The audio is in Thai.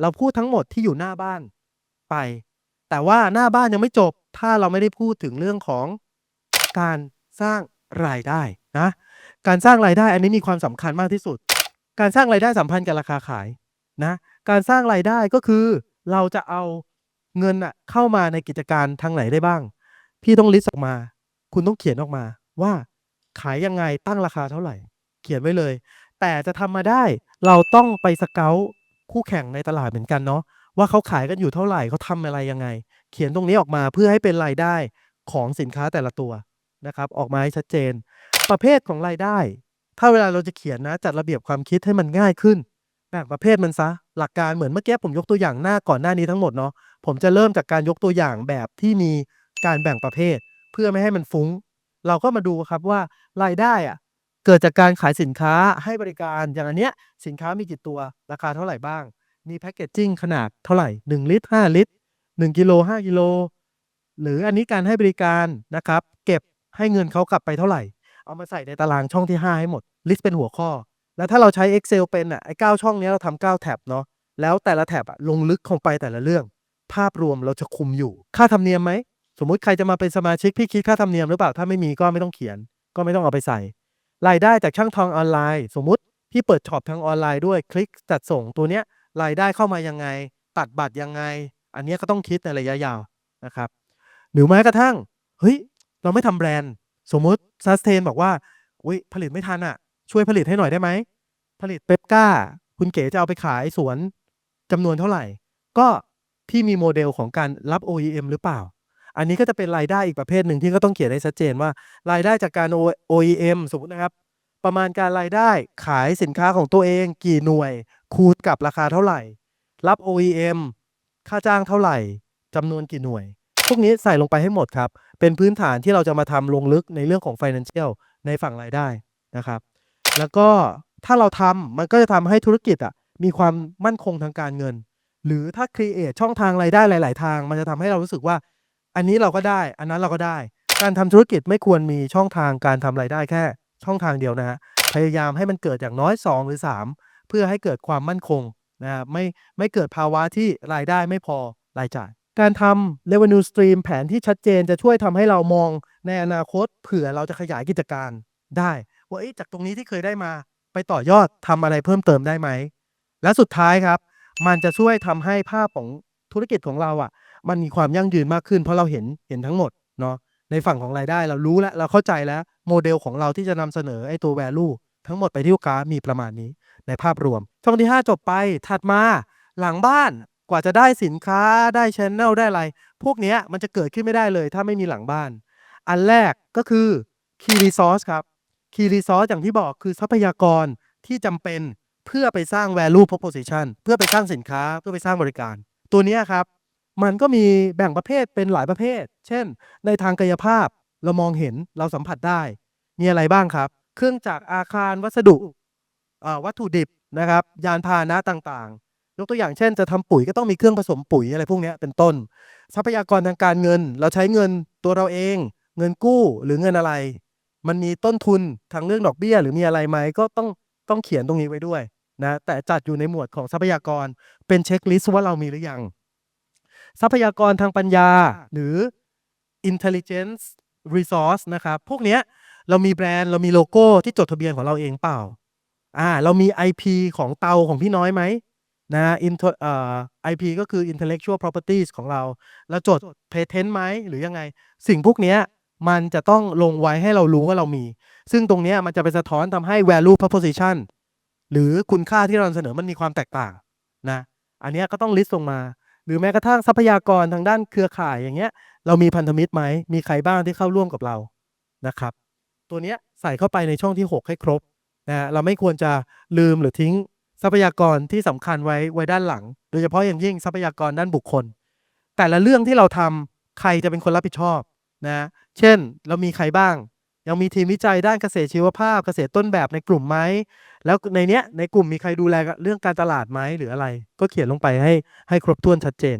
เราพูดทั้งหมดที่อยู่หน้าบ้านไป แต่ว่าหน้าบ้านยังไม่จบ ถ้าเราไม่ได้พูดถึงเรื่องของการสร้างรายได้นะ การสร้างรายได้อันนี้มีความสำคัญมากที่สุด การสร้างรายได้สัมพันธ์กับราคาขายนะ การสร้างรายได้ก็คือเราจะเอาเงินอะเข้ามาในกิจการทางไหนได้บ้าง พี่ต้องลิสต์ออกมา คุณต้องเขียนออกมาว่าขายยังไงตั้งราคาเท่าไหร่ เขียนไว้เลย แต่จะทำมาได้เราต้องไปสเกล คู่แข่งในตลาดเหมือนกันเนาะว่าเขาขายกันอยู่เท่าไหร่เขาทำอะไรยังไง เขียนตรงนี้ออกมาเพื่อให้เป็นรายได้ของสินค้าแต่ละตัวนะครับออกมาให้ชัดเจน ประเภทของรายได้ ถ้าเวลาเราจะเขียนนะจัดระเบียบความคิดให้มันง่ายขึ้นแบ่งประเภทมันซะหลักการเหมือนเมื่อกี้ผมยกตัวอย่างหน้าก่อนหน้านี้ทั้งหมดเนาะผมจะเริ่มจากการยกตัวอย่างแบบที่มีการแบ่งประเภท เพื่อไม่ให้มันฟุ้ง เราก็มาดูครับว่ารายได้อะ เกิดจากการขายสินค้าให้บริการอย่างอันเนี้ยสินค้ามีกี่ตัวราคาเท่าไหร่บ้าง มีแพคเกจจิ้งขนาดเท่าไหร่ 1 ลิตร 5 ลิตร 1กิโล5กิโลหรืออันนี้การให้บริการนะครับ เก็บให้เงินเขากลับไปเท่าไหร่ เอามาใส่ในตารางช่องที่ 5 ให้หมด ลิสต์เป็นหัวข้อ แล้วถ้าเราใช้ Excel เป็นอะไอ้9ช่องเนี้ยเราทำ9แท็บเนาะแล้วแต่ละแท็บอะลงลึกลงไปแต่ละเรื่อง ภาพรวมเราจะคุมอยู่ ค่าธรรมเนียมไหมสมมุติใครจะมาเป็นสมาชิกพี่คิดค่าธรรมเนียมหรือเปล่าถ้าไม่มีก็ไม่ต้องเขียน ก็ไม่ต้องเอาไปใส่ รายได้จากช่างทองออนไลน์ สมมุติพี่เปิดช็อปทางออนไลน์ด้วยคลิกจัดส่งตัวเนี้ยรายได้เข้ามายังไง ตัดบัตรยังไง อันเนี้ยก็ต้องคิดในระยะยาวนะครับ หรือแม้กระทั่งเฮ้ยเราไม่ทำแบรนด์ สมมุติซัสเทนบอกว่าอุ้ยผลิตไม่ทันอะ ช่วยผลิตให้หน่อยได้ไหมผลิตเปปก้า คุณเก๋จะเอาไปขายสวนจำนวนเท่าไหร่ ก็พี่มีโมเดลของการรับ OEM หรือเปล่า อันนี้ก็จะเป็นรายได้อีกประเภทหนึ่งที่ก็ต้องเขียนให้ชัดเจนว่า รายได้จากการ OEM สมมตินะครับ ประมาณการรายได้ขายสินค้าของตัวเองกี่หน่วย คูณกับราคาเท่าไหร่ รับ OEM ค่าจ้างเท่าไหร่จำนวนกี่หน่วย พวกนี้ใส่ลงไปให้หมดครับ เป็นพื้นฐานที่เราจะมาทำลงลึกในเรื่องของ Financial ในฝั่งรายได้นะครับ แล้วก็ถ้าเราทำมันก็จะทำให้ธุรกิจอะมีความมั่นคงทางการเงิน หรือถ้า create ช่องทางรายได้หลาย ๆ ทาง มันจะทำให้เรารู้สึกว่า อันนี้เราก็ได้ อันนั้นเราก็ได้ การทำธุรกิจไม่ควรมีช่องทางการทำรายได้แค่ ช่องทางเดียวนะฮะ พยายามให้มันเกิดอย่างน้อย 2 หรือ 3 เพื่อให้เกิดความมั่นคงนะครับไม่ไม่เกิดภาวะที่รายได้ไม่พอรายจ่าย การทำ revenue stream แผนที่ชัดเจนจะช่วยทำให้เรามองในอนาคตเผื่อเราจะขยายกิจการได้ ว่าเอ๊ะจากตรงนี้ที่เคยได้มาไปต่อยอดทำอะไรเพิ่มเติมได้ไหม และสุดท้ายครับ มันจะช่วยทำให้ภาพของธุรกิจของเราอะ มันมีความยั่งยืนมากขึ้น เพราะเราเห็นเห็นทั้งหมดเนาะในฝั่งของรายได้เรารู้แล้วเราเข้าใจแล้วโมเดลของเราที่จะนำเสนอไอ้ตัว value ทั้งหมดไปที่ลูกค้ามีประมาณนี้ในภาพรวม ช่องที่ 5 จบไปถัดมาหลังบ้านกว่าจะได้สินค้าได้ช n นลได้อะไร พวกเนี้ยมันจะเกิดขึ้นไม่ได้เลย ถ้าไม่มีหลังบ้าน อันแรกก็คือ key resource ครับ key resource อย่างที่บอกคือทรัพยากรที่จำเป็นเพื่อไปสร้าง value proposition เพื่อไปสร้างสินค้าเพื่อไปสร้างบริการ ตัวเนี้ยครับ มันก็มีแบ่งประเภทเป็นหลายประเภท เช่น ในทางกายภาพเรามองเห็นเราสัมผัสได้ มีอะไรบ้างครับ เครื่องจักรอาคารวัสดุวัตถุดิบนะครับ ยานพาหนะต่างๆ ยกตัวอย่างเช่น จะทำปุ๋ยก็ต้องมีเครื่องผสมปุ๋ยอะไรพวกนี้เป็นต้น ทรัพยากรทางการเงิน เราใช้เงินตัวเราเอง เงินกู้หรือเงินอะไร มันมีต้นทุนทางเรื่องดอกเบี้ย หรือมีอะไรไหมก็ต้องต้องเขียนตรงนี้ไว้ด้วยนะแต่จัดอยู่ในหมวดของทรัพยากรเป็นเช็คลิสต์ว่าเรามีหรือยัง ทรัพยากรทางปัญญาหรือ intelligence resource นะครับ พวกเนี้ยเรามีแบรนด์เรามีโลโก้ที่จดทะเบียนของเราเองเปล่าอ่าเรามี IP ของเตาของพี่น้อยไหมนะ Into เอ่อ IP ก็คือ intellectual properties ของเรา แล้วจด patent ไหมหรือยังไง สิ่งพวกเนี้ยมันจะต้องลงไว้ให้เรารู้ว่าเรามี ซึ่งตรงเนี้ยมันจะไปสะท้อนทำให้ value proposition หรือคุณค่าที่เราเสนอมันมีความแตกต่างนะ อันนี้ก็ต้องลิสต์ลงมา หรือแม้กระทั่งทรัพยากรทางด้านเครือข่ายอย่างเงี้ย เรามีพันธมิตรไหม มีใครบ้างที่เข้าร่วมกับเรานะครับ ตัวเนี้ยใส่เข้าไปในช่องที่ 6 ให้ครบนะเราไม่ควรจะลืมหรือทิ้งทรัพยากรที่สำคัญไว้ไว้ด้านหลัง โดยเฉพาะอย่างยิ่งทรัพยากรด้านบุคคล แต่ละเรื่องที่เราทำใครจะเป็นคนรับผิดชอบนะ เช่น เรามีใครบ้าง ยังมีทีมวิจัยด้านเกษตรชีวภาพเกษตรต้นแบบในกลุ่มไหมแล้วในเนี้ยในกลุ่มมีใครดูแลเรื่องการตลาดไหมหรืออะไร ก็เขียนลงไปให้ให้ครบถ้วนชัดเจน